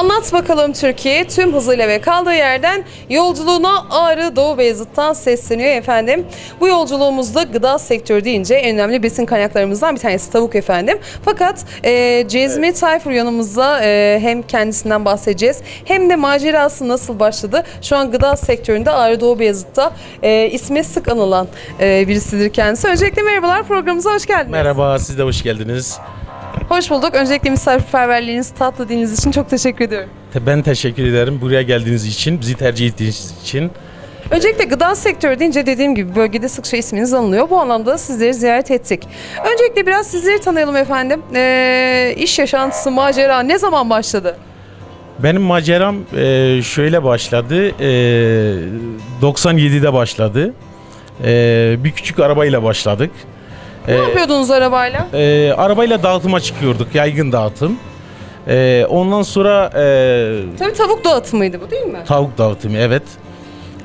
Anlat bakalım Türkiye tüm hızıyla ve kaldığı yerden yolculuğuna Ağrı Doğu Beyazıt'tan sesleniyor efendim. Bu yolculuğumuzda gıda sektörü deyince en önemli besin kaynaklarımızdan bir tanesi tavuk efendim. Fakat e, Cezmi Tayfur yanımızda e, hem kendisinden bahsedeceğiz hem de macerası nasıl başladı. Şu an gıda sektöründe Ağrı Doğu Beyazıt'ta e, ismi sık anılan e, birisidir kendisi. Öncelikle merhabalar programımıza hoş geldiniz. Merhaba, siz de hoş geldiniz. Hoş bulduk. Öncelikle misafirperverliğiniz, tatlı diliniz için çok teşekkür ediyorum. Ben teşekkür ederim buraya geldiğiniz için, bizi tercih ettiğiniz için. Öncelikle gıda sektörü deyince dediğim gibi bölgede sıkça isminiz anılıyor. Bu anlamda sizleri ziyaret ettik. Öncelikle biraz sizleri tanıyalım efendim. Ee, iş yaşantısı, macera ne zaman başladı? Benim maceram e, şöyle başladı, e, 97'de başladı. E, bir küçük arabayla başladık. Ne yapıyordunuz arabayla? E, arabayla dağıtıma çıkıyorduk, yaygın dağıtım. E, ondan sonra e, Tabii tavuk dağıtımıydı bu değil mi? tavuk dağıtımı, evet.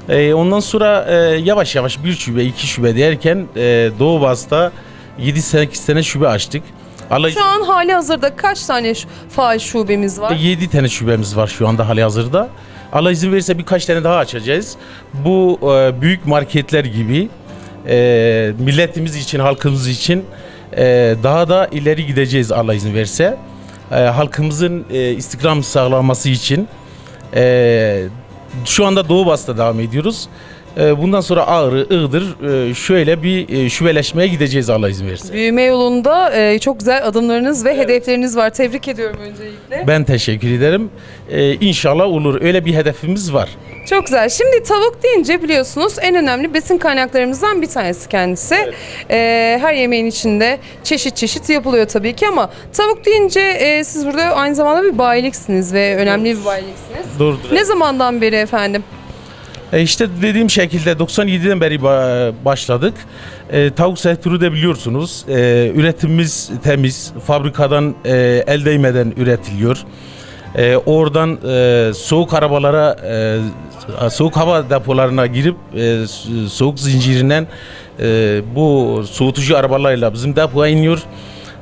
E, ondan sonra e, yavaş yavaş bir şube, iki şube derken e, Doğu Bas'ta 7-8 tane şube açtık. Allah Şu an hali hazırda kaç tane faal şubemiz var? 7 tane şubemiz var şu anda hali hazırda. Allah izin verirse birkaç tane daha açacağız. Bu e, büyük marketler gibi e, milletimiz için, halkımız için e, daha da ileri gideceğiz Allah izin verirse. E, halkımızın e, istikram sağlanması için e, şu anda Doğu Bas'ta devam ediyoruz. E, bundan sonra Ağrı, Iğdır e, şöyle bir e, şubeleşmeye gideceğiz Allah izin verirse. Büyüme yolunda e, çok güzel adımlarınız ve hedefleriniz var. Tebrik ediyorum öncelikle. Ben teşekkür ederim. İnşallah olur. Öyle bir hedefimiz var. Çok güzel. Şimdi tavuk deyince biliyorsunuz en önemli besin kaynaklarımızdan bir tanesi kendisi. Ee, her yemeğin içinde çeşit çeşit yapılıyor tabii ki ama tavuk deyince e, siz burada aynı zamanda bir bayiliksiniz ve önemli bir bayiliksiniz. Doğrudur. Ne zamandan beri efendim? E işte dediğim şekilde 97'den beri ba- başladık. E, tavuk sektörü de biliyorsunuz. E, üretimimiz temiz. Fabrikadan e, el değmeden üretiliyor. E, oradan e, soğuk arabalara, e, soğuk hava depolarına girip e, so- soğuk zincirinden e, bu soğutucu arabalarla bizim depoya iniyor.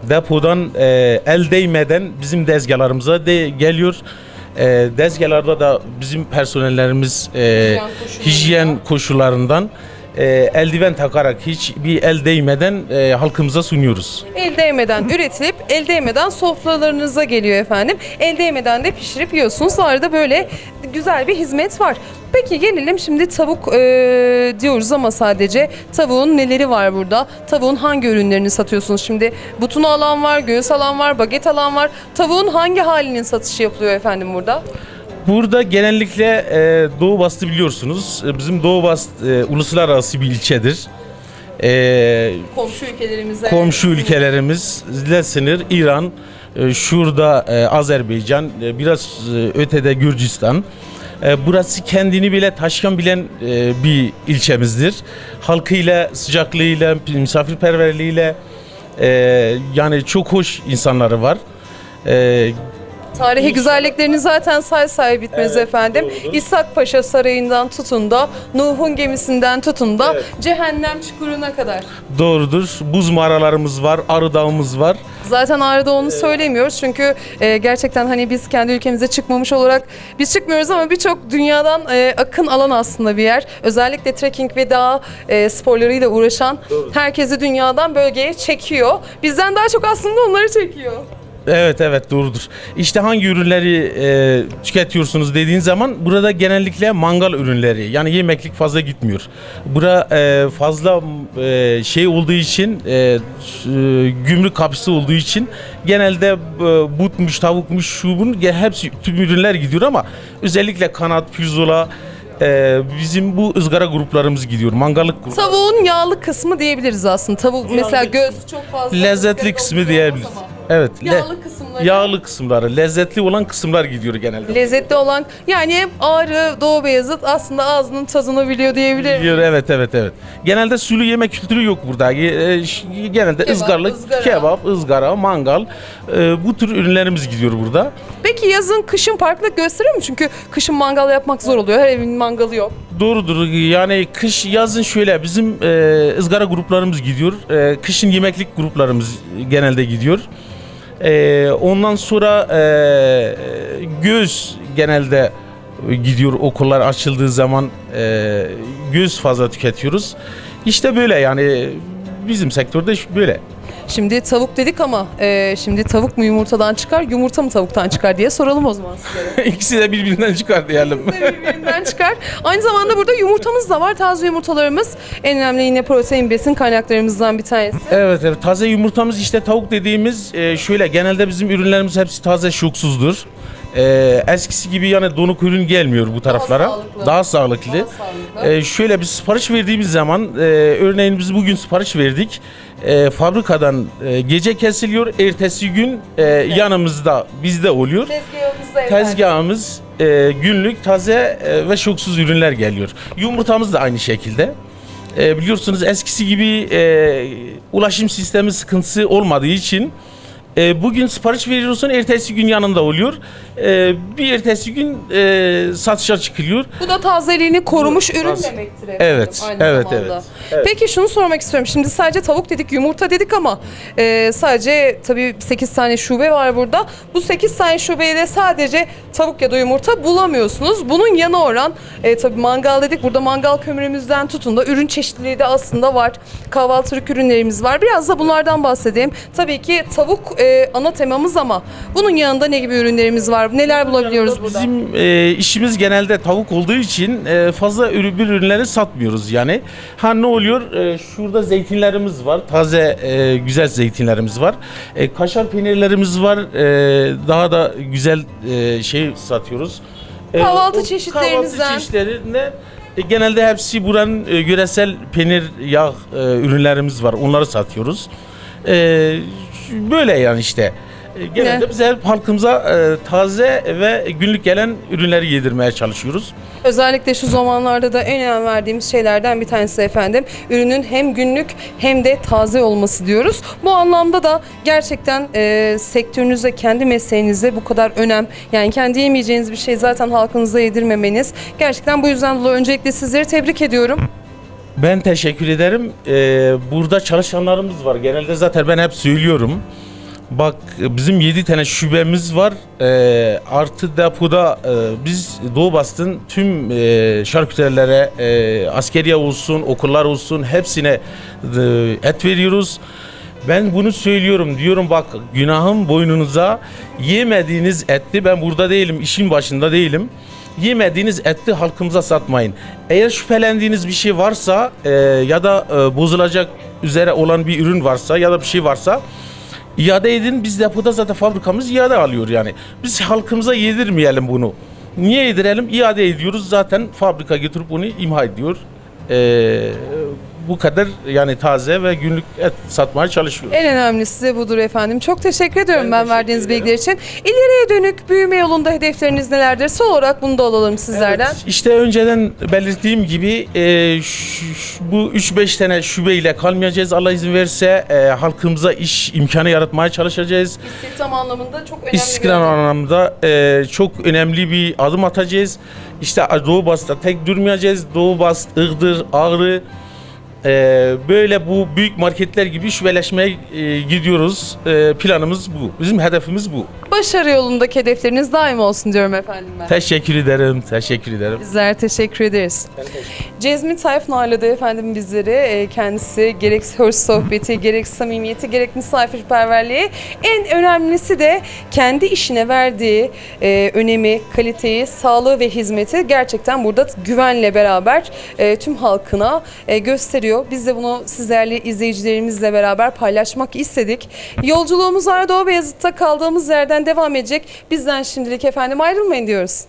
Depodan e, el değmeden bizim dezgahlarımıza de geliyor. E, dezgahlarda da bizim personellerimiz e, hijyen koşullarından e, eldiven takarak hiç bir el değmeden e, halkımıza sunuyoruz. El değmeden üretilip el değmeden sofralarınıza geliyor efendim. El değmeden de pişirip yiyorsunuz. Arada böyle güzel bir hizmet var. Peki gelelim şimdi tavuk e, diyoruz ama sadece tavuğun neleri var burada? Tavuğun hangi ürünlerini satıyorsunuz? Şimdi butunu alan var, göğüs alan var, baget alan var. Tavuğun hangi halinin satışı yapılıyor efendim burada? Burada genellikle e, Doğu Bastı biliyorsunuz. E, bizim Doğu Bast e, uluslararası bir ilçedir. E, Komşu ülkelerimize. komşu ülkelerimizle sınır İran, şurada e, Azerbaycan, e, biraz e, ötede Gürcistan. E, burası kendini bile taşıyan bilen e, bir ilçemizdir. Halkıyla, sıcaklığıyla, misafirperverliğiyle e, yani çok hoş insanları var. Tarihi güzelliklerini zaten say say bitmez Evet, efendim. doğrudur. İshak Paşa Sarayı'ndan tutun da Nuh'un gemisinden tutun da Evet. Cehennem Çukuru'na kadar. doğrudur. Buz mağaralarımız var, Arı Dağımız var. Zaten Ağrı'da onu söylemiyoruz çünkü e, gerçekten hani biz kendi ülkemize çıkmamış olarak biz çıkmıyoruz ama birçok dünyadan e, akın alan aslında bir yer. Özellikle trekking ve dağ e, sporlarıyla uğraşan herkesi dünyadan bölgeye çekiyor. Bizden daha çok aslında onları çekiyor. Evet evet doğrudur. İşte hangi ürünleri e, tüketiyorsunuz dediğin zaman burada genellikle mangal ürünleri yani yemeklik fazla gitmiyor. Bura e, fazla e, şey olduğu için e, e, gümrük kapısı olduğu için genelde e, butmuş tavukmuş şu bunun hepsi tüm ürünler gidiyor ama özellikle kanat, pirzola e, bizim bu ızgara gruplarımız gidiyor. Mangallık grubu. Tavuğun yağlı kısmı diyebiliriz aslında. Tavuk mesela göz çok fazla Lezzetli kısmı diyebiliriz. Evet. Yağlı kısımları. Yağlı kısımları, lezzetli olan kısımlar gidiyor genelde. Lezzetli olan yani hep Ağrı, Doğu Beyazıt aslında ağzının tadını biliyor diyebilirim. Biliyor, evet evet evet. Genelde sulu yemek kültürü yok burada. E, ş- genelde Kebap, ızgarlık, ızgara. kebap, ızgara, mangal e, bu tür ürünlerimiz gidiyor burada. Peki yazın kışın farklılık gösteriyor mu? Çünkü kışın mangal yapmak zor oluyor. Her evin mangalı yok. Doğrudur. Yani kış yazın şöyle bizim e, ızgara gruplarımız gidiyor. E, kışın yemeklik gruplarımız genelde gidiyor. E, ondan sonra e, göz genelde gidiyor okullar açıldığı zaman e, göz fazla tüketiyoruz. İşte böyle yani bizim sektörde böyle. Şimdi tavuk dedik ama e, şimdi tavuk mu yumurtadan çıkar, yumurta mı tavuktan çıkar diye soralım o zaman sizlere. İkisi de birbirinden çıkar diyelim. birbirinden çıkar. Aynı zamanda burada yumurtamız da var. Taze yumurtalarımız en önemli yine protein besin kaynaklarımızdan bir tanesi. Evet evet taze yumurtamız işte tavuk dediğimiz e, şöyle genelde bizim ürünlerimiz hepsi taze şoksuzdur. E, eskisi gibi yani donuk ürün gelmiyor bu taraflara. sağlıklı. Daha sağlıklı. Daha sağlıklı. E, şöyle biz sipariş verdiğimiz zaman e, örneğin biz bugün sipariş verdik. E, fabrikadan e, gece kesiliyor. Ertesi gün e, yanımızda bizde oluyor. Tezgahımızda. Tezgahımız e, günlük taze e, ve şoksuz ürünler geliyor. Yumurtamız da aynı şekilde. E, biliyorsunuz eskisi gibi e, ulaşım sistemi sıkıntısı olmadığı için e, bugün sipariş veriyorsun ertesi gün yanında oluyor. E, bir ertesi gün e, satışa çıkılıyor. Bu da tazeliğini korumuş ürün taze. demektir efendim. Evet, aynı evet, zamanda. evet, evet. Peki şunu sormak istiyorum. Şimdi sadece tavuk dedik, yumurta dedik ama e, sadece tabii 8 tane şube var burada. Bu 8 tane şubeye de sadece tavuk ya da yumurta bulamıyorsunuz. Bunun yanı oran e, tabii mangal dedik. Burada mangal kömürümüzden tutun da ürün çeşitliliği de aslında var. Kahvaltılık ürünlerimiz var. Biraz da bunlardan bahsedeyim. Tabii ki tavuk e, ana temamız ama bunun yanında ne gibi ürünlerimiz var? Neler bulabiliyoruz burada? Bizim e, işimiz genelde tavuk olduğu için e, fazla ürün bir ürünleri satmıyoruz yani. Ha ne oluyor? E, şurada zeytinlerimiz var. Taze e, güzel zeytinlerimiz var. E, kaşar peynirlerimiz var. E, daha da güzel e, şey satıyoruz. E, Kahvaltı o çeşitlerinizden. Kahvaltı çeşitlerinde e, genelde hepsi buranın e, yöresel peynir, yağ e, ürünlerimiz var. Onları satıyoruz. E, böyle yani işte. Genelde Ne? biz hep halkımıza e, taze ve günlük gelen ürünleri yedirmeye çalışıyoruz. Özellikle şu zamanlarda da en önem verdiğimiz şeylerden bir tanesi efendim. Ürünün hem günlük hem de taze olması diyoruz. Bu anlamda da gerçekten e, sektörünüze, kendi mesleğinize bu kadar önem. Yani kendi yemeyeceğiniz bir şey zaten halkınıza yedirmemeniz. Gerçekten bu yüzden dolayı öncelikle sizleri tebrik ediyorum. Ben teşekkür ederim. E, burada çalışanlarımız var. Genelde zaten ben hep söylüyorum. Bak bizim 7 tane şubemiz var. E, artı depoda e, biz Doğu Bastın tüm e, şarküterilere, e, askeriye olsun, okullar olsun hepsine e, et veriyoruz. Ben bunu söylüyorum diyorum bak günahım boynunuza yemediğiniz etli ben burada değilim işin başında değilim. Yemediğiniz etli halkımıza satmayın. Eğer şüphelendiğiniz bir şey varsa e, ya da e, bozulacak üzere olan bir ürün varsa ya da bir şey varsa iade edin. Biz depoda zaten fabrikamız iade alıyor yani. Biz halkımıza yedirmeyelim bunu. Niye yedirelim? İade ediyoruz zaten fabrika getirip bunu imha ediyor. E, bu kadar yani taze ve günlük et satmaya çalışıyoruz. En önemlisi de budur efendim. Çok teşekkür ediyorum Ben ben, teşekkür verdiğiniz ederim. bilgiler için. İleriye dönük büyüme yolunda hedefleriniz nelerdir? Son olarak bunu da alalım sizlerden. Evet, işte önceden belirttiğim gibi e, bu 3-5 tane şubeyle kalmayacağız. Allah izin verirse e, halkımıza iş imkanı yaratmaya çalışacağız. İstihdam anlamında çok önemli İstiklal bir anlamda e, çok önemli bir adım atacağız. İşte Doğu Bas'ta tek durmayacağız. Doğu Bas, Iğdır, Ağrı e, böyle bu büyük marketler gibi şubeleşmeye e, gidiyoruz. E, planımız bu. Bizim hedefimiz bu. Başarı yolundaki hedefleriniz daim olsun diyorum efendim ben. Teşekkür ederim. Teşekkür ederim. Bizler teşekkür ederiz. Cezmi Tayfun ağırladı efendim bizleri. Ee, Kendisi gerek söz sohbeti, gerek samimiyeti, gerek misafirperverliği. En önemlisi de kendi işine verdiği e, önemi, kaliteyi, sağlığı ve hizmeti gerçekten burada güvenle beraber e, tüm halkına e, gösteriyor. Biz de bunu sizlerle izleyicilerimizle beraber paylaşmak istedik. Yolculuğumuz Ardoğu Beyazıt'ta kaldığımız yerden devam edecek. Bizden şimdilik efendim ayrılmayın diyoruz.